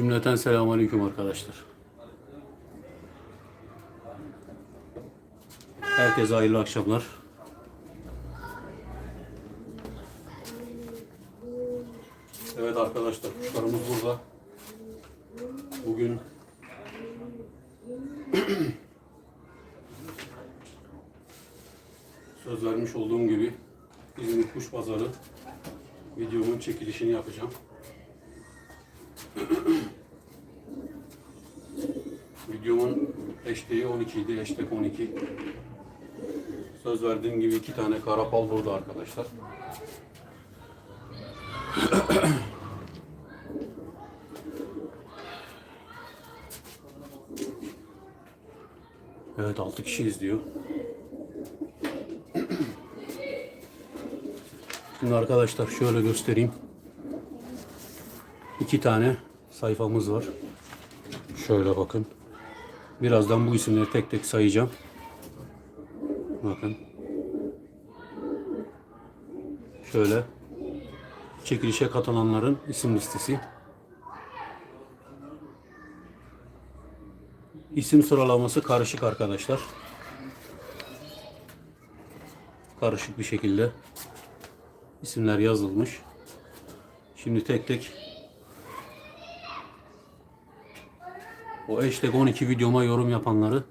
Cümleten selamünaleyküm arkadaşlar. Herkese hayırlı akşamlar. Evet arkadaşlar kuşlarımız burada. Bugün söz vermiş olduğum gibi İzmir Kuş Pazarı videomun çekilişini yapacağım. Videomun hashtag'i 12 idi. Hashtag 12. Söz verdiğim gibi iki tane karapal burada arkadaşlar. Evet 6 kişi izliyor. Şimdi arkadaşlar şöyle göstereyim. İki tane sayfamız var. Şöyle bakın. Birazdan bu isimleri tek tek sayacağım. Bakın. Şöyle. Çekilişe katılanların isim listesi. İsim sıralaması karışık arkadaşlar. Karışık bir şekilde isimler yazılmış. Şimdi tek tek o hashtag 12 videoma yorum yapanları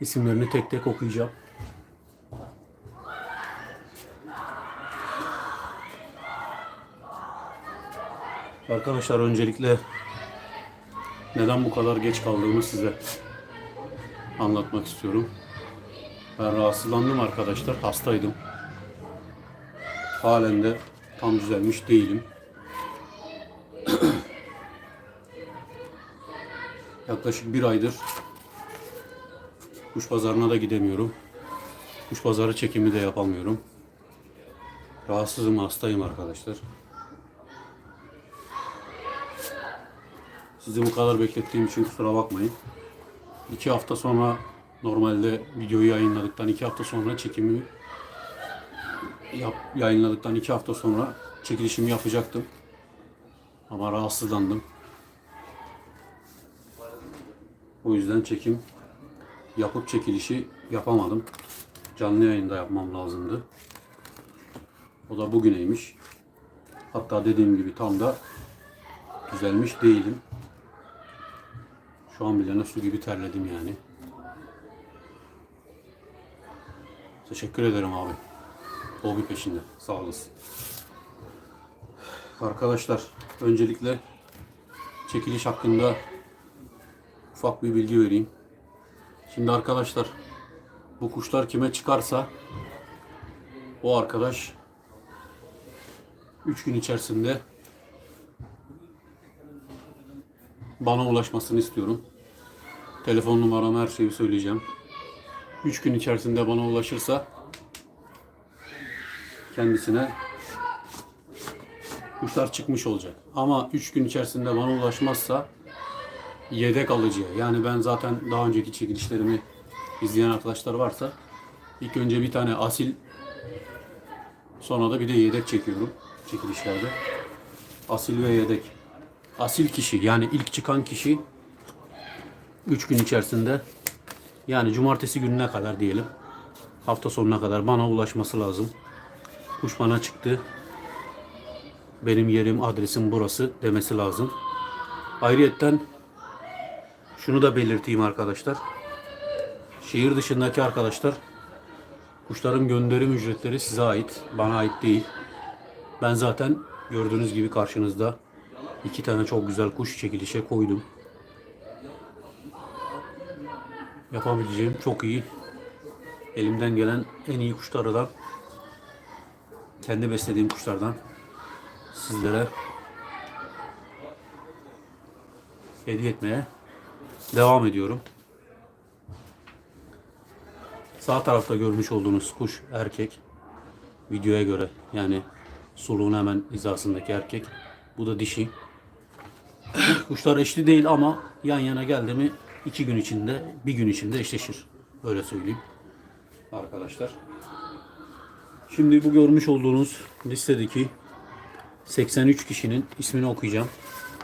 isimlerini tek tek okuyacağım. Arkadaşlar öncelikle neden bu kadar geç kaldığımı size anlatmak istiyorum. Ben rahatsızlandım arkadaşlar. Hastaydım. Halen de tam düzelmiş değilim. Yaklaşık bir aydır kuş pazarına da gidemiyorum. Kuş pazarı çekimi de yapamıyorum. Rahatsızım, hastayım arkadaşlar. Sizi bu kadar beklettiğim için kusura bakmayın. İki hafta sonra normalde videoyu yayınladıktan iki hafta sonra çekimi yap, yayınladıktan iki hafta sonra çekilişimi yapacaktım. Ama rahatsızlandım. O yüzden çekim yapıp çekilişi yapamadım. Canlı yayında yapmam lazımdı. O da bugüneymiş. Hatta dediğim gibi tam da düzelmiş değilim. Şu an bile su gibi terledim yani. Teşekkür ederim abi. Hobi peşinde. Sağ olasın. Arkadaşlar öncelikle çekiliş hakkında ufak bir bilgi vereyim. Şimdi arkadaşlar bu kuşlar kime çıkarsa o arkadaş 3 gün içerisinde bana ulaşmasını istiyorum. Telefon numaramı her şeyi söyleyeceğim. 3 gün içerisinde bana ulaşırsa kendisine kuşlar çıkmış olacak. Ama 3 gün içerisinde bana ulaşmazsa yedek alıcıya yani ben zaten daha önceki çekilişlerimi izleyen arkadaşlar varsa ilk önce bir tane asil sonra da bir de yedek çekiyorum çekilişlerde. Asil ve yedek. Asil kişi yani ilk çıkan kişi 3 gün içerisinde yani cumartesi gününe kadar diyelim hafta sonuna kadar bana ulaşması lazım. Kuş bana çıktı. Benim yerim, adresim burası demesi lazım. Ayrıyetten şunu da belirteyim arkadaşlar. Şehir dışındaki arkadaşlar kuşların gönderim ücretleri size ait, bana ait değil. Ben zaten gördüğünüz gibi karşınızda iki tane çok güzel kuş çekilişe koydum. Yapabileceğim çok iyi. Elimden gelen en iyi kuşlardan kendi beslediğim kuşlardan sizlere hediye etmeye devam ediyorum. Sağ tarafta görmüş olduğunuz kuş erkek. Videoya göre yani suluğun hemen hizasındaki erkek. Bu da dişi. Kuşlar eşli değil ama yan yana geldi mi iki gün içinde, bir gün içinde eşleşir. Öyle söyleyeyim. Arkadaşlar. Şimdi bu görmüş olduğunuz listedeki 83 kişinin ismini okuyacağım.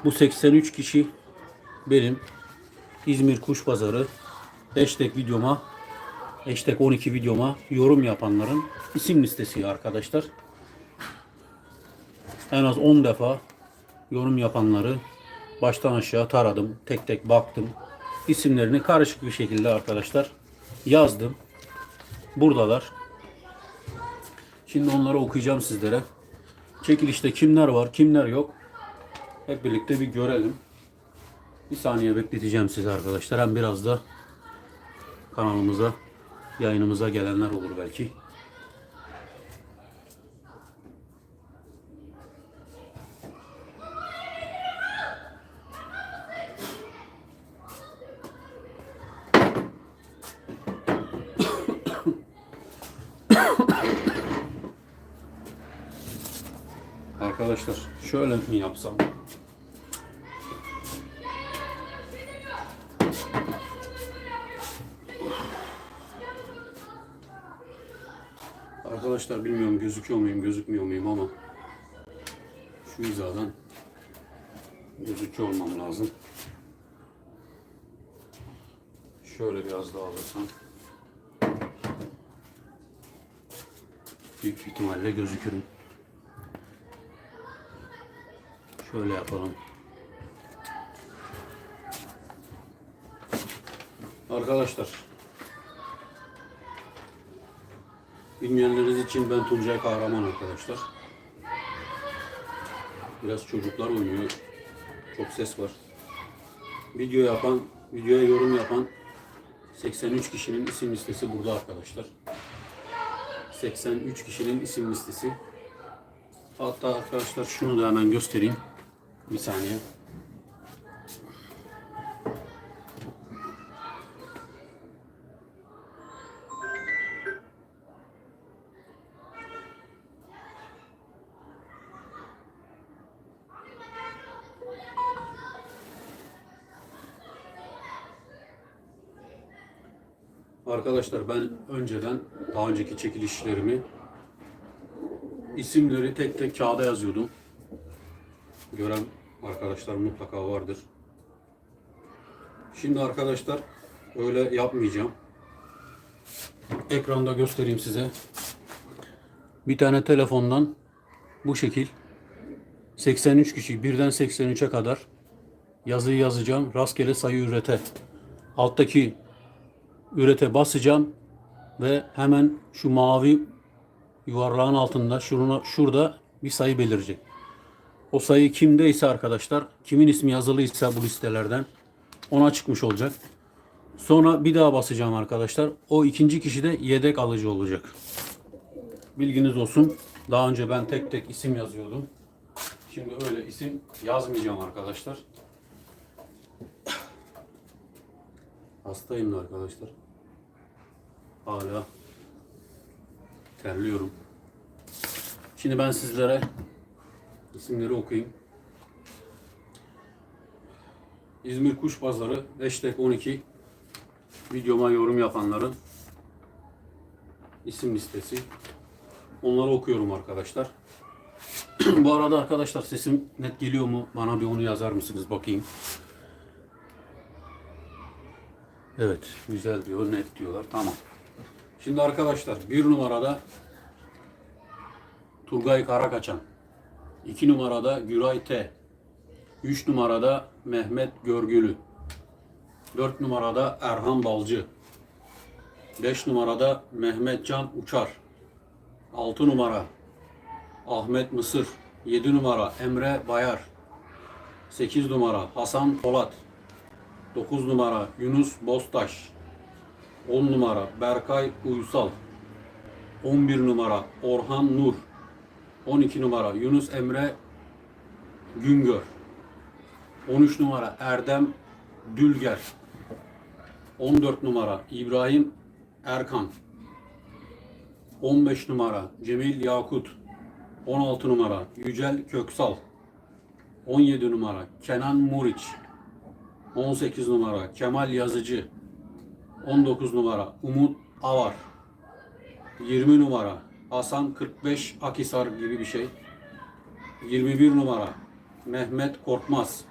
Bu 83 kişi benim İzmir Kuş Pazarı hashtag videoma hashtag 12 videoma yorum yapanların isim listesi arkadaşlar. En az 10 defa yorum yapanları baştan aşağı taradım. Tek tek baktım. İsimlerini karışık bir şekilde arkadaşlar yazdım. Buradalar. Şimdi onları okuyacağım sizlere. Çekilişte kimler var, kimler yok. Hep birlikte bir görelim. Bir saniye bekleteceğim sizi arkadaşlar. Hem biraz da kanalımıza, yayınımıza gelenler olur belki. Arkadaşlar şöyle mi yapsam? Arkadaşlar bilmiyorum gözüküyor muyum gözükmüyor muyum ama şu hizadan gözüküyor olmam lazım. Şöyle biraz daha alırsam büyük ihtimalle gözükürüm. Şöyle yapalım. Arkadaşlar Bilmeyenleriniz için ben Tuncay Kahraman arkadaşlar. Biraz çocuklar oynuyor. Çok ses var. Video yapan, videoya yorum yapan 83 kişinin isim listesi burada arkadaşlar. 83 kişinin isim listesi. Hatta arkadaşlar şunu da hemen göstereyim. Bir saniye. Arkadaşlar ben önceden daha önceki çekilişlerimi isimleri tek tek kağıda yazıyordum. Gören arkadaşlar mutlaka vardır. Şimdi arkadaşlar öyle yapmayacağım. Ekranda göstereyim size. Bir tane telefondan bu şekil 83 kişi birden 83'e kadar yazıyı yazacağım. Rastgele sayı ürete. Alttaki ürete basacağım ve hemen şu mavi yuvarlağın altında şuruna, şurada bir sayı belirecek. O sayı kimdeyse arkadaşlar, kimin ismi yazılıysa bu listelerden ona çıkmış olacak. Sonra bir daha basacağım arkadaşlar. O ikinci kişi de yedek alıcı olacak. Bilginiz olsun. Daha önce ben tek tek isim yazıyordum. Şimdi öyle isim yazmayacağım arkadaşlar. Hastayım da arkadaşlar. Hala terliyorum. Şimdi ben sizlere isimleri okuyayım. İzmir Kuş Pazarı hashtag 12 videoma yorum yapanların isim listesi. Onları okuyorum arkadaşlar. Bu arada arkadaşlar sesim net geliyor mu? Bana bir onu yazar mısınız bakayım. Evet, güzel diyor, net diyorlar. Tamam. Şimdi arkadaşlar bir numarada Turgay Karakaçan. 2 numarada Güray T. 3 numarada Mehmet Görgülü. 4 numarada Erhan Balcı. 5 numarada Mehmet Can Uçar. 6 numara Ahmet Mısır. 7 numara Emre Bayar. 8 numara Hasan Polat. 9 numara Yunus Bostaş. 10 numara Berkay Uysal. 11 numara Orhan Nur. 12 numara Yunus Emre Güngör. 13 numara Erdem Dülger. 14 numara İbrahim Erkan. 15 numara Cemil Yakut. 16 numara Yücel Köksal. 17 numara Kenan Muriç. 18 numara Kemal Yazıcı. 19 numara Umut Avar. 20 numara Hasan 45 Akisar gibi bir şey. 21 numara Mehmet Korkmaz.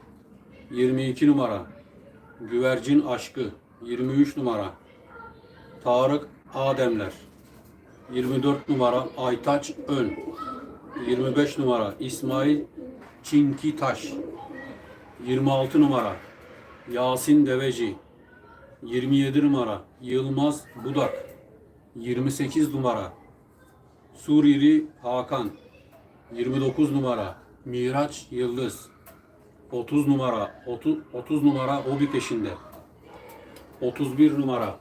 22 numara Güvercin Aşkı 23 numara Tarık Ademler 24 numara Aytaç Ön 25 numara İsmail Çinki Taş 26 numara Yasin Deveci 27 numara Yılmaz Budak. 28 numara Suriri Hakan. 29 numara Miraç Yıldız. 30 numara 30, 30 numara Hobi peşinde. 31 numara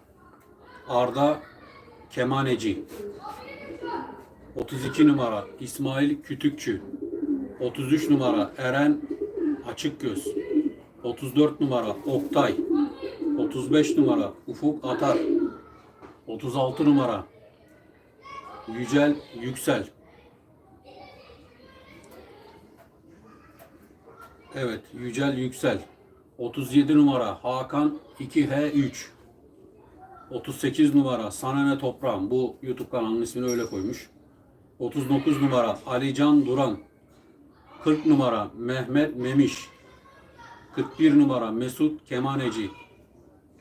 Arda Kemaneci. 32 numara İsmail Kütükçü. 33 numara Eren Açıkgöz. 34 numara Oktay 35 numara Ufuk Atar. 36 numara Yücel Yüksel. Evet Yücel Yüksel. 37 numara Hakan 2H3 38 numara Sanane Toprağım. Bu YouTube kanalının ismini öyle koymuş. 39 numara Alican Duran. 40 numara Mehmet Memiş. 41 numara Mesut Kemaneci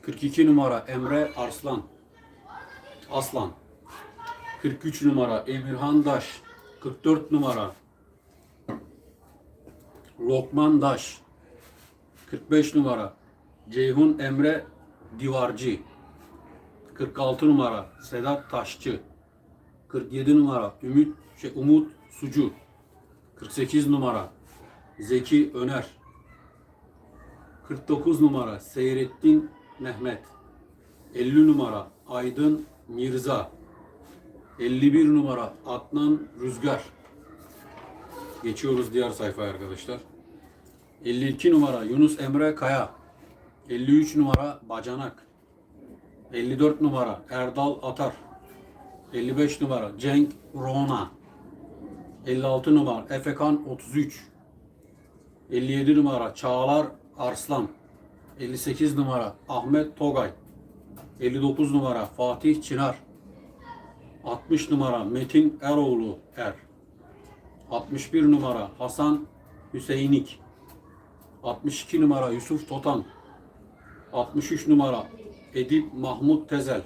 42 numara Emre Arslan. Aslan. 43 numara Emirhan Daş. 44 numara Lokman Daş. 45 numara Ceyhun Emre Divarcı. 46 numara Sedat Taşçı. 47 numara Ümit şey, Umut Sucu. 48 numara Zeki Öner. 49 numara Seyrettin Mehmet. 50 numara Aydın Mirza. 51 numara Adnan Rüzgar. Geçiyoruz diğer sayfaya arkadaşlar. 52 numara Yunus Emre Kaya. 53 numara Bacanak. 54 numara Erdal Atar. 55 numara Cenk Rona. 56 numara Efekan 33 57 numara Çağlar Arslan 58 numara Ahmet Togay. 59 numara Fatih Çınar. 60 numara Metin Eroğlu Er. 61 numara Hasan Hüseyinlik 62 numara Yusuf Totan. 63 numara Edip Mahmut Tezel.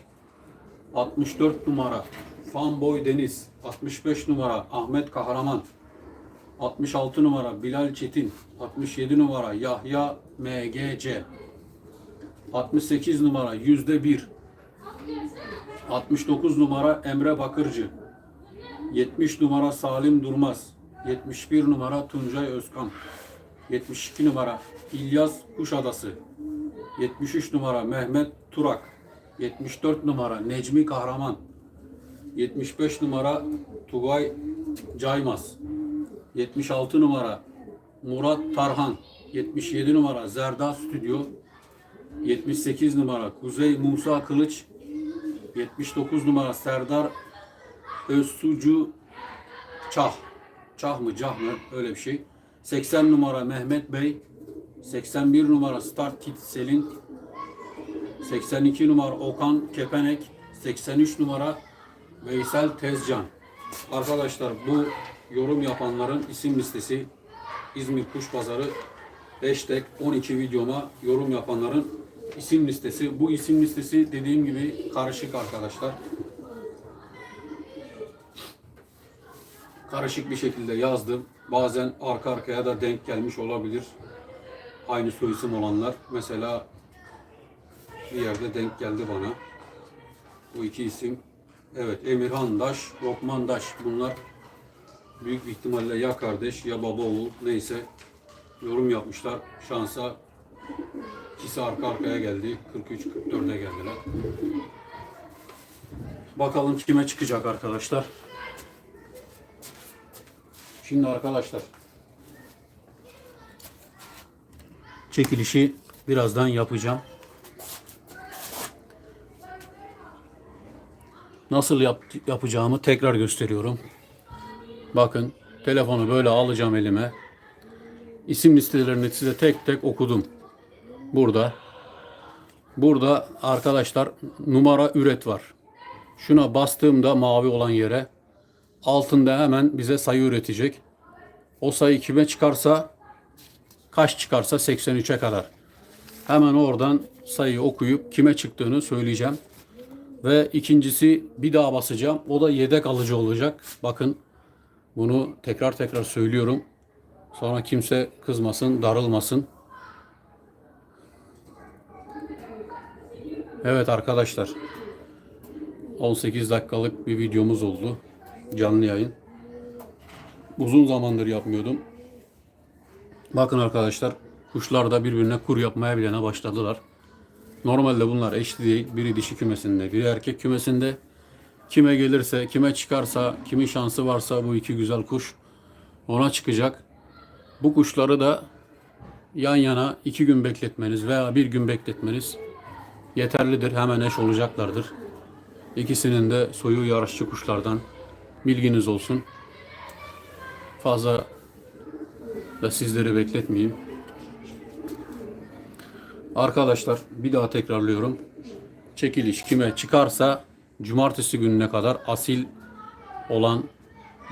64 numara Fanboy Deniz. 65 numara Ahmet Kahraman 66 numara Bilal Çetin 67 numara Yahya MGC 68 numara yüzde bir 69 numara Emre Bakırcı 70 numara Salim Durmaz 71 numara Tuncay Özkan 72 numara İlyas Kuşadası 73 numara Mehmet Turak 74 numara Necmi Kahraman 75 numara Tugay Caymaz 76 numara Murat Tarhan 77 numara Zerda Stüdyo 78 numara Kuzey Musa Kılıç 79 numara Serdar Özsucu Çah. Çah mı Cah mı? Öyle bir şey. 80 numara Mehmet Bey 81 numara Start Kit Selin 82 numara Okan Kepenek 83 numara Veysel Tezcan. Arkadaşlar bu yorum yapanların isim listesi İzmir Kuş Pazarı hashtag 12 videoma yorum yapanların isim listesi. Bu isim listesi dediğim gibi karışık arkadaşlar. Karışık bir şekilde yazdım. Bazen arka arkaya da denk gelmiş olabilir. Aynı soy isim olanlar. Mesela bir yerde denk geldi bana. Bu iki isim. Evet Emirhan Daş, Lokman Daş. Bunlar büyük ihtimalle ya kardeş ya baba oğul neyse yorum yapmışlar. Şansa ikisi arka arkaya geldi. 43-44'e geldiler. Bakalım kime çıkacak arkadaşlar. Şimdi arkadaşlar çekilişi birazdan yapacağım. Nasıl yap, yapacağımı tekrar gösteriyorum. Bakın telefonu böyle alacağım elime. İsim listelerini size tek tek okudum. Burada. Burada arkadaşlar numara üret var. Şuna bastığımda mavi olan yere altında hemen bize sayı üretecek. O sayı kime çıkarsa kaç çıkarsa 83'e kadar. Hemen oradan sayıyı okuyup kime çıktığını söyleyeceğim. Ve ikincisi bir daha basacağım. O da yedek alıcı olacak. Bakın bunu tekrar tekrar söylüyorum. Sonra kimse kızmasın, darılmasın. Evet arkadaşlar. 18 dakikalık bir videomuz oldu. Canlı yayın. Uzun zamandır yapmıyordum. Bakın arkadaşlar kuşlar da birbirine kur yapmaya bilene başladılar. Normalde bunlar eşli değil. Biri dişi kümesinde, biri erkek kümesinde. Kime gelirse, kime çıkarsa, kimin şansı varsa bu iki güzel kuş ona çıkacak. Bu kuşları da yan yana iki gün bekletmeniz veya bir gün bekletmeniz yeterlidir. Hemen eş olacaklardır. İkisinin de soyu yarışçı kuşlardan. Bilginiz olsun. Fazla da sizleri bekletmeyeyim. Arkadaşlar bir daha tekrarlıyorum. Çekiliş kime çıkarsa cumartesi gününe kadar asil olan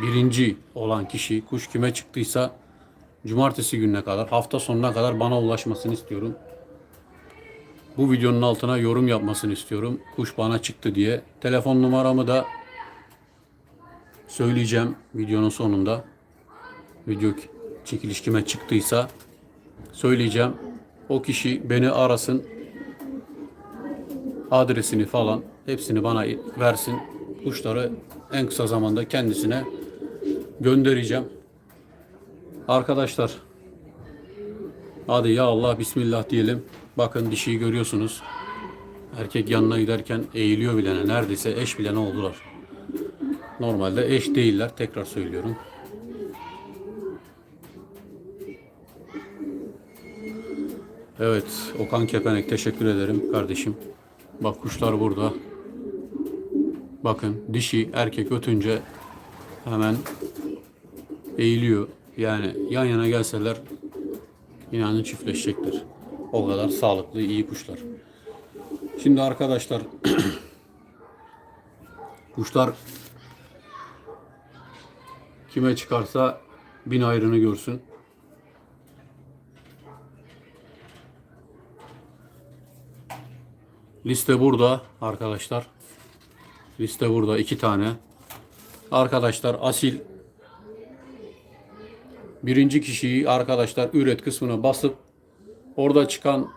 birinci olan kişi kuş kime çıktıysa cumartesi gününe kadar hafta sonuna kadar bana ulaşmasını istiyorum. Bu videonun altına yorum yapmasını istiyorum. Kuş bana çıktı diye. Telefon numaramı da söyleyeceğim videonun sonunda. Video çekiliş kime çıktıysa söyleyeceğim. O kişi beni arasın. Adresini falan hepsini bana versin. Kuşları en kısa zamanda kendisine göndereceğim. Arkadaşlar hadi ya Allah bismillah diyelim. Bakın dişiyi görüyorsunuz. Erkek yanına giderken eğiliyor bilene. Neredeyse eş bilene oldular. Normalde eş değiller. Tekrar söylüyorum. Evet, Okan Kepenek teşekkür ederim kardeşim. Bak kuşlar burada. Bakın dişi erkek ötünce hemen eğiliyor. Yani yan yana gelseler inanın çiftleşecektir. O kadar sağlıklı, iyi kuşlar. Şimdi arkadaşlar kuşlar kime çıkarsa bin ayrını görsün. Liste burada arkadaşlar. Liste burada iki tane. Arkadaşlar asil birinci kişiyi arkadaşlar üret kısmına basıp orada çıkan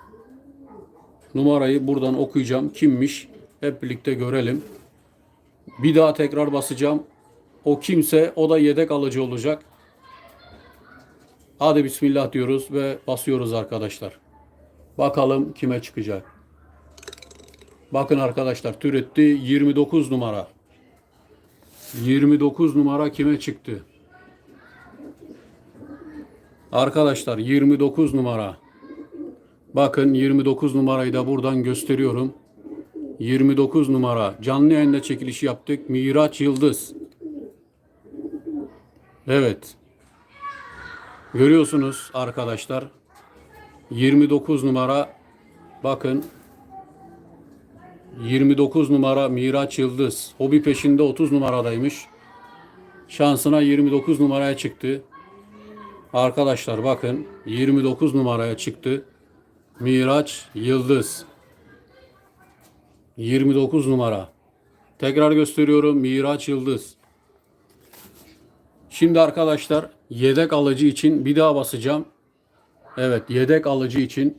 numarayı buradan okuyacağım. Kimmiş? Hep birlikte görelim. Bir daha tekrar basacağım. O kimse o da yedek alıcı olacak. Hadi bismillah diyoruz ve basıyoruz arkadaşlar. Bakalım kime çıkacak. Bakın arkadaşlar türetti 29 numara. 29 numara kime çıktı? Arkadaşlar 29 numara. Bakın 29 numarayı da buradan gösteriyorum. 29 numara. Canlı yayında çekiliş yaptık. Miraç Yıldız. Evet. Görüyorsunuz arkadaşlar. 29 numara. Bakın 29 numara Miraç Yıldız. Hobi peşinde 30 numaradaymış. Şansına 29 numaraya çıktı. Arkadaşlar bakın 29 numaraya çıktı. Miraç Yıldız. 29 numara. Tekrar gösteriyorum Miraç Yıldız. Şimdi arkadaşlar yedek alıcı için bir daha basacağım. Evet yedek alıcı için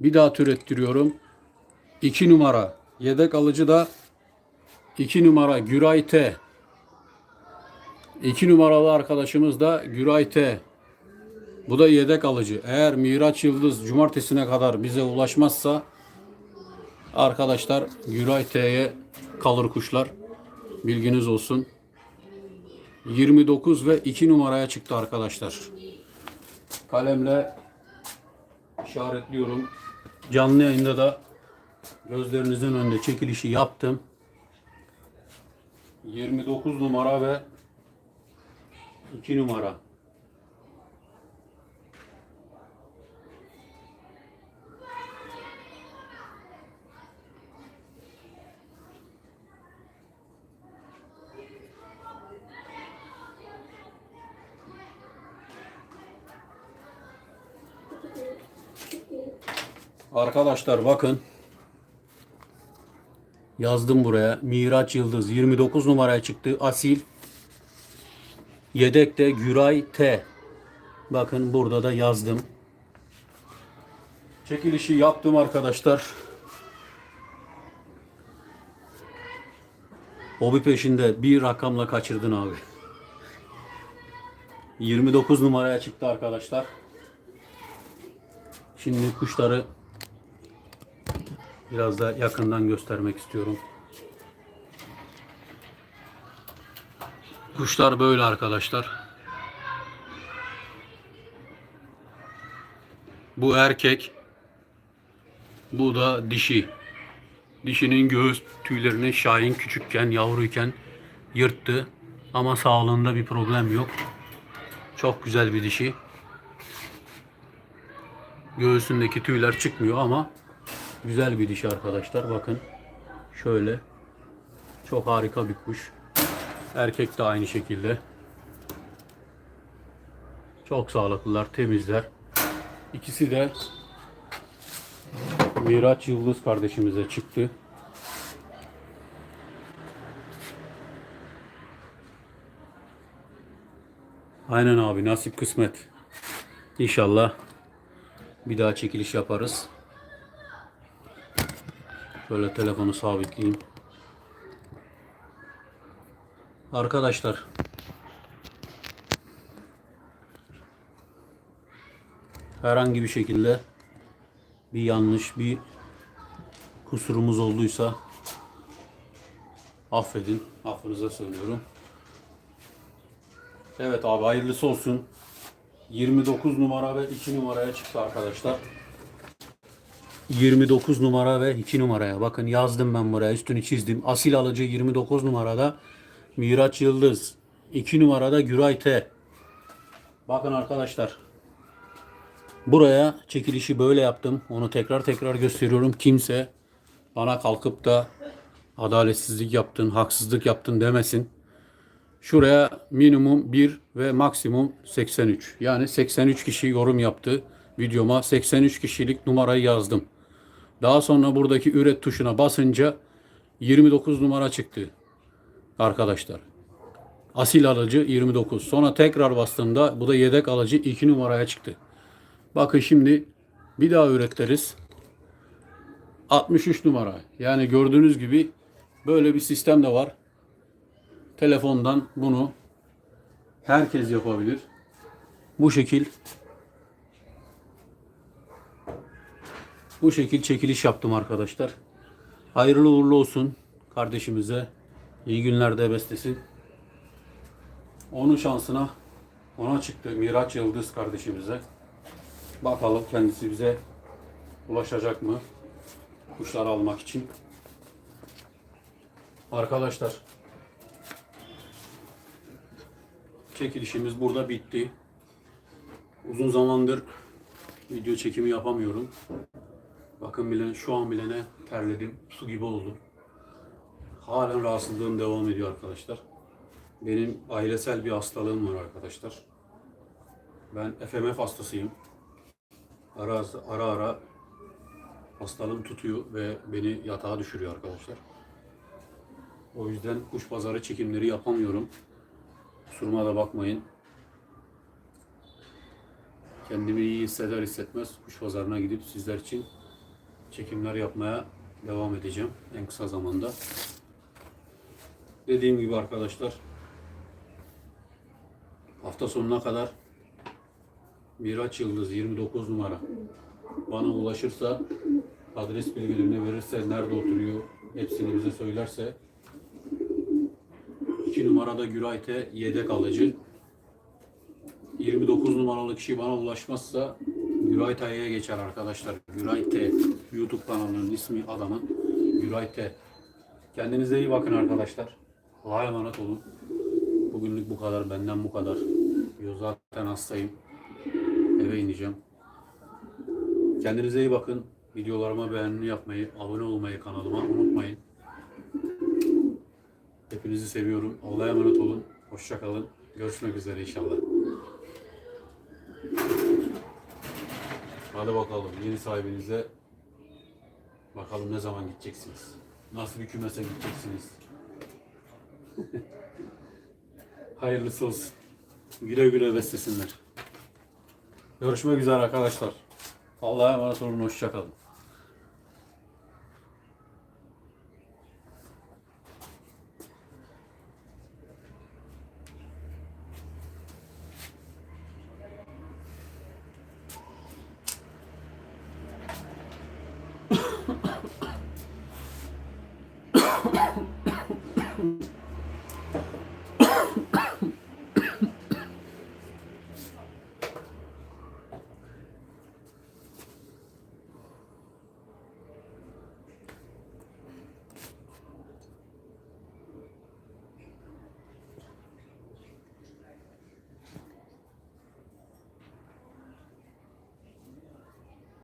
bir daha türettiriyorum. 2 numara. Yedek alıcı da 2 numara Güray T. 2 numaralı arkadaşımız da Güray T. Bu da yedek alıcı. Eğer Miraç Yıldız cumartesine kadar bize ulaşmazsa arkadaşlar Güray T'ye kalır kuşlar. Bilginiz olsun. 29 ve 2 numaraya çıktı arkadaşlar. Kalemle işaretliyorum. Canlı yayında da gözlerinizin önünde çekilişi yaptım. 29 numara ve 2 numara. Arkadaşlar bakın. Yazdım buraya. Miraç Yıldız 29 numaraya çıktı. Asil. Yedekte Güray T. Bakın burada da yazdım. Çekilişi yaptım arkadaşlar. Hobi peşinde bir rakamla kaçırdın abi. 29 numaraya çıktı arkadaşlar. Şimdi kuşları biraz da yakından göstermek istiyorum. Kuşlar böyle arkadaşlar. Bu erkek. Bu da dişi. Dişinin göğüs tüylerini Şahin küçükken, yavruyken yırttı. Ama sağlığında bir problem yok. Çok güzel bir dişi. Göğsündeki tüyler çıkmıyor ama güzel bir dişi arkadaşlar. Bakın şöyle. Çok harika bir kuş. Erkek de aynı şekilde. Çok sağlıklılar, temizler. İkisi de Miraç Yıldız kardeşimize çıktı. Aynen abi nasip kısmet. İnşallah bir daha çekiliş yaparız. Şöyle telefonu sabitleyeyim. Arkadaşlar herhangi bir şekilde bir yanlış bir kusurumuz olduysa affedin. Affınıza söylüyorum. Evet abi hayırlısı olsun. 29 numara ve 2 numaraya çıktı arkadaşlar. 29 numara ve 2 numaraya. Bakın yazdım ben buraya üstünü çizdim. Asil alıcı 29 numarada Miraç Yıldız. 2 numarada Güray T. Bakın arkadaşlar. Buraya çekilişi böyle yaptım. Onu tekrar tekrar gösteriyorum. Kimse bana kalkıp da adaletsizlik yaptın, haksızlık yaptın demesin. Şuraya minimum 1 ve maksimum 83. Yani 83 kişi yorum yaptı videoma. 83 kişilik numarayı yazdım. Daha sonra buradaki üret tuşuna basınca 29 numara çıktı. Arkadaşlar. Asil alıcı 29. Sonra tekrar bastığımda bu da yedek alıcı 2 numaraya çıktı. Bakın şimdi bir daha üretleriz. 63 numara. Yani gördüğünüz gibi böyle bir sistem de var. Telefondan bunu herkes yapabilir. Bu şekil bu şekil çekiliş yaptım arkadaşlar. Hayırlı uğurlu olsun kardeşimize. İyi günlerde beslesin. Onun şansına ona çıktı Miraç Yıldız kardeşimize. Bakalım kendisi bize ulaşacak mı? Kuşları almak için. Arkadaşlar çekilişimiz burada bitti. Uzun zamandır video çekimi yapamıyorum. Bakın bile şu an bile ne terledim. Su gibi oldu. Halen rahatsızlığım devam ediyor arkadaşlar. Benim ailesel bir hastalığım var arkadaşlar. Ben FMF hastasıyım. Ara ara, ara hastalığım tutuyor ve beni yatağa düşürüyor arkadaşlar. O yüzden kuş pazarı çekimleri yapamıyorum. Kusuruma da bakmayın. Kendimi iyi hisseder hissetmez kuş pazarına gidip sizler için çekimler yapmaya devam edeceğim en kısa zamanda. Dediğim gibi arkadaşlar hafta sonuna kadar Miraç Yıldız 29 numara bana ulaşırsa adres bilgilerini verirse nerede oturuyor hepsini bize söylerse 2 numarada Gürayte yedek alıcı 29 numaralı kişi bana ulaşmazsa Güray Tay'a geçer arkadaşlar. Güray T. YouTube kanalının ismi adamın. Güray T. Kendinize iyi bakın arkadaşlar. Allah'a emanet olun. Bugünlük bu kadar. Benden bu kadar. Yo, zaten hastayım. Eve ineceğim. Kendinize iyi bakın. Videolarıma beğeni yapmayı, abone olmayı kanalıma unutmayın. Hepinizi seviyorum. Allah'a emanet olun. Hoşça kalın. Görüşmek üzere inşallah. Hadi bakalım yeni sahibinize Bakalım ne zaman gideceksiniz? Nasıl bir kümese gideceksiniz? Hayırlısı olsun. Güle güle beslesinler. Görüşmek üzere arkadaşlar. Allah'a emanet olun. Hoşçakalın.